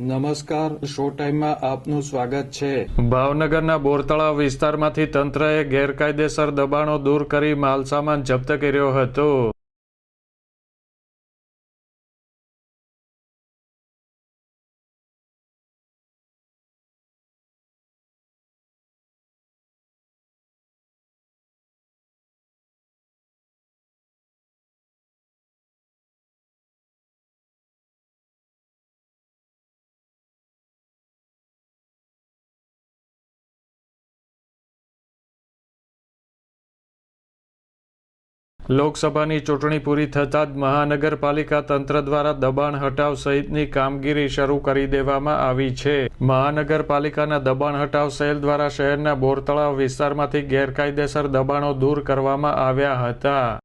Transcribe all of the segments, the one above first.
નમસ્કાર, શો ટાઈમમાં આપનું સ્વાગત છે. ભાવનગરના બોરતળાવ વિસ્તારમાંથી તંત્રએ ગેરકાયદેસર દબાણો દૂર કરી માલસામાન જપ્ત કર્યો હતો. લોકસભાની ચૂંટણી પૂરી થતાં જ મહાનગરપાલિકા તંત્ર દ્વારા દબાણ હટાવ સહિતની કામગીરી શરૂ કરી દેવામાં આવી છે. મહાનગરપાલિકાના દબાણ હટાવ સેલ દ્વારા શહેરના બોરતળાવ વિસ્તારમાંથી ગેરકાયદેસર દબાણો દૂર કરવામાં આવ્યા હતા.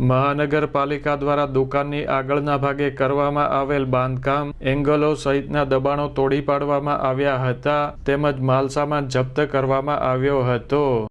મહાનગરપાલિકા દ્વારા દુકાનની આગળના ભાગે કરવામાં આવેલ બાંધકામ એંગલો સહિતના દબાણો તોડી પાડવામાં આવ્યા હતા, તેમજ માલસામાન જપ્ત કરવામાં આવ્યો હતો.